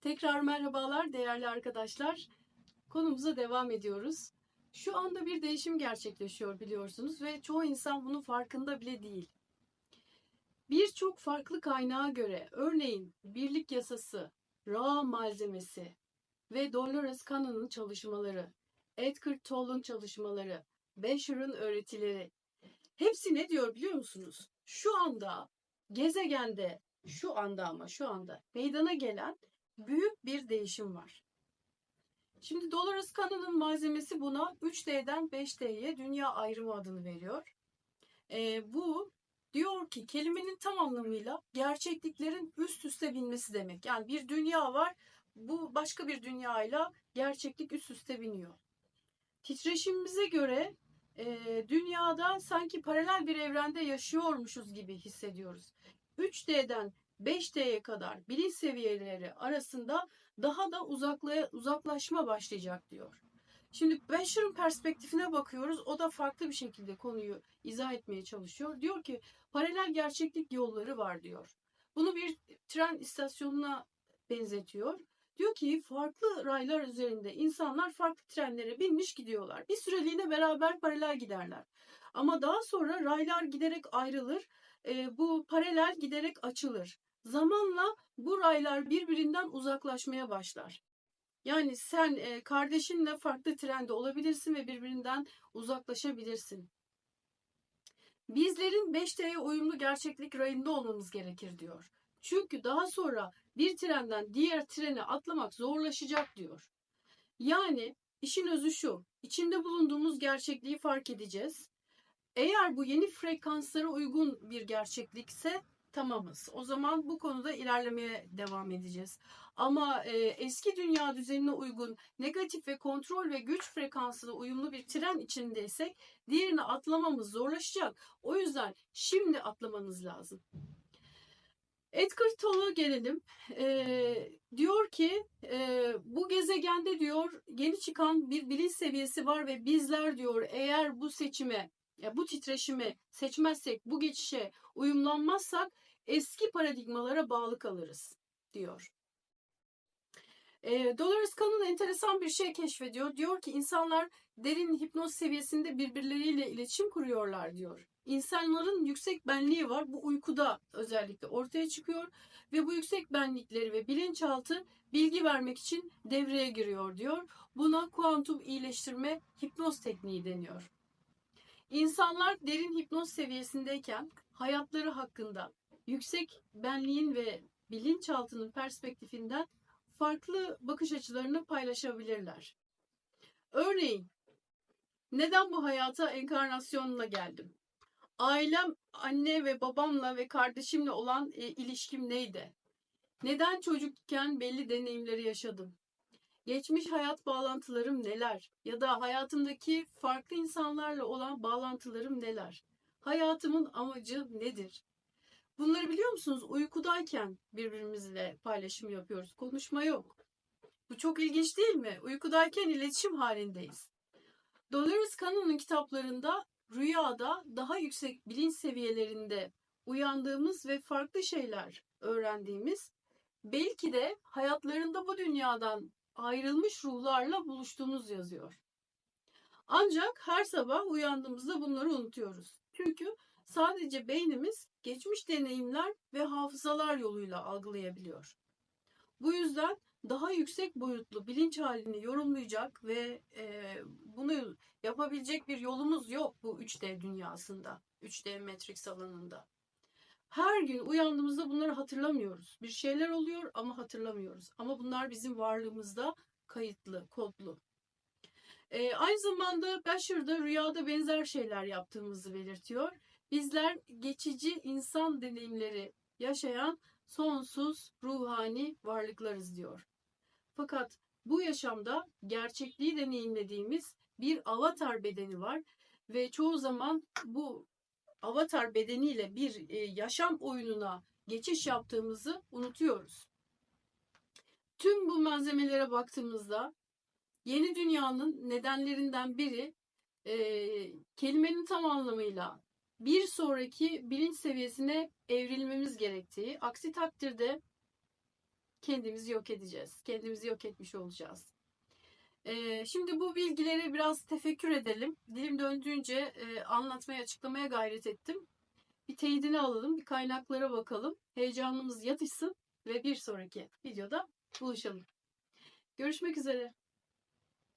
Tekrar merhabalar değerli arkadaşlar. Konumuza devam ediyoruz. Şu anda bir değişim gerçekleşiyor biliyorsunuz ve çoğu insan bunun farkında bile değil. Birçok farklı kaynağa göre örneğin birlik yasası, Ra malzemesi ve Dolores Cannon'ın çalışmaları, Edgar Tolle'un çalışmaları, Becher'ın öğretileri hepsi ne diyor biliyor musunuz? Şu anda gezegende şu anda ama şu anda meydana gelen büyük bir değişim var. Şimdi Dolores Cannon'ın malzemesi buna 3D'den 5D'ye dünya ayrımı adını veriyor. Ee, bu diyor ki kelimenin tam anlamıyla gerçekliklerin üst üste binmesi demek. Yani bir dünya var, bu başka bir dünyayla gerçeklik üst üste biniyor. Titreşimimize göre e, dünyada sanki paralel bir evrende yaşıyormuşuz gibi hissediyoruz. 3D'den 5D'ye kadar bilinç seviyeleri arasında daha da uzakla, uzaklaşma başlayacak diyor. Şimdi Becher'ın perspektifine bakıyoruz. O da farklı bir şekilde konuyu izah etmeye çalışıyor. Diyor ki paralel gerçeklik yolları var diyor. Bunu bir tren istasyonuna benzetiyor. Diyor ki farklı raylar üzerinde insanlar farklı trenlere binmiş gidiyorlar. Bir süreliğine beraber paralel giderler. Ama daha sonra raylar giderek ayrılır. E, bu paralel giderek açılır. Zamanla bu raylar birbirinden uzaklaşmaya başlar. Yani sen e, kardeşinle farklı trende olabilirsin ve birbirinden uzaklaşabilirsin. Bizlerin 5D'ye uyumlu gerçeklik rayında olmamız gerekir diyor. Çünkü daha sonra bir trenden diğer trene atlamak zorlaşacak diyor. Yani işin özü şu, içinde bulunduğumuz gerçekliği fark edeceğiz. Eğer bu yeni frekanslara uygun bir gerçeklikse tamamız. O zaman bu konuda ilerlemeye devam edeceğiz. Ama e, eski dünya düzenine uygun negatif ve kontrol ve güç frekansına uyumlu bir tren içindeysek diğerini atlamamız zorlaşacak. O yüzden şimdi atlamanız lazım. Edgar Tolle'a gelelim. E, diyor ki e, bu gezegende diyor yeni çıkan bir bilinç seviyesi var ve bizler diyor eğer bu seçime ya bu titreşimi seçmezsek bu geçişe uyumlanmazsak eski paradigmalara bağlı kalırız diyor. E, Dolores Cannon enteresan bir şey keşfediyor. Diyor ki insanlar derin hipnoz seviyesinde birbirleriyle iletişim kuruyorlar diyor. İnsanların yüksek benliği var. Bu uykuda özellikle ortaya çıkıyor ve bu yüksek benlikleri ve bilinçaltı bilgi vermek için devreye giriyor diyor. Buna kuantum iyileştirme hipnoz tekniği deniyor. İnsanlar derin hipnoz seviyesindeyken hayatları hakkında yüksek benliğin ve bilinçaltının perspektifinden farklı bakış açılarını paylaşabilirler. Örneğin, neden bu hayata enkarnasyonla geldim? Ailem, anne ve babamla ve kardeşimle olan e, ilişkim neydi? Neden çocukken belli deneyimleri yaşadım? Geçmiş hayat bağlantılarım neler? Ya da hayatımdaki farklı insanlarla olan bağlantılarım neler? Hayatımın amacı nedir? Bunları biliyor musunuz? Uykudayken birbirimizle paylaşım yapıyoruz. Konuşma yok. Bu çok ilginç değil mi? Uykudayken iletişim halindeyiz. Dolores Cannon'un kitaplarında rüyada daha yüksek bilinç seviyelerinde uyandığımız ve farklı şeyler öğrendiğimiz, belki de hayatlarında bu dünyadan ayrılmış ruhlarla buluştuğumuz yazıyor. Ancak her sabah uyandığımızda bunları unutuyoruz. Çünkü sadece beynimiz geçmiş deneyimler ve hafızalar yoluyla algılayabiliyor. Bu yüzden daha yüksek boyutlu bilinç halini yorumlayacak ve e, bunu yapabilecek bir yolumuz yok bu 3D dünyasında, 3D Matrix alanında. Her gün uyandığımızda bunları hatırlamıyoruz. Bir şeyler oluyor ama hatırlamıyoruz. Ama bunlar bizim varlığımızda kayıtlı, kodlu. E, aynı zamanda Becher'da rüyada benzer şeyler yaptığımızı belirtiyor. Bizler geçici insan deneyimleri yaşayan sonsuz ruhani varlıklarız diyor. Fakat bu yaşamda gerçekliği deneyimlediğimiz bir avatar bedeni var ve çoğu zaman bu avatar bedeniyle bir e, yaşam oyununa geçiş yaptığımızı unutuyoruz. Tüm bu malzemelere baktığımızda yeni dünyanın nedenlerinden biri e, kelimenin tam anlamıyla bir sonraki bilinç seviyesine evrilmemiz gerektiği. Aksi takdirde kendimizi yok edeceğiz. Kendimizi yok etmiş olacağız. Ee, şimdi bu bilgileri biraz tefekkür edelim. Dilim döndüğünce e, anlatmaya, açıklamaya gayret ettim. Bir teyidini alalım, bir kaynaklara bakalım. Heyecanımız yatışsın ve bir sonraki videoda buluşalım. Görüşmek üzere.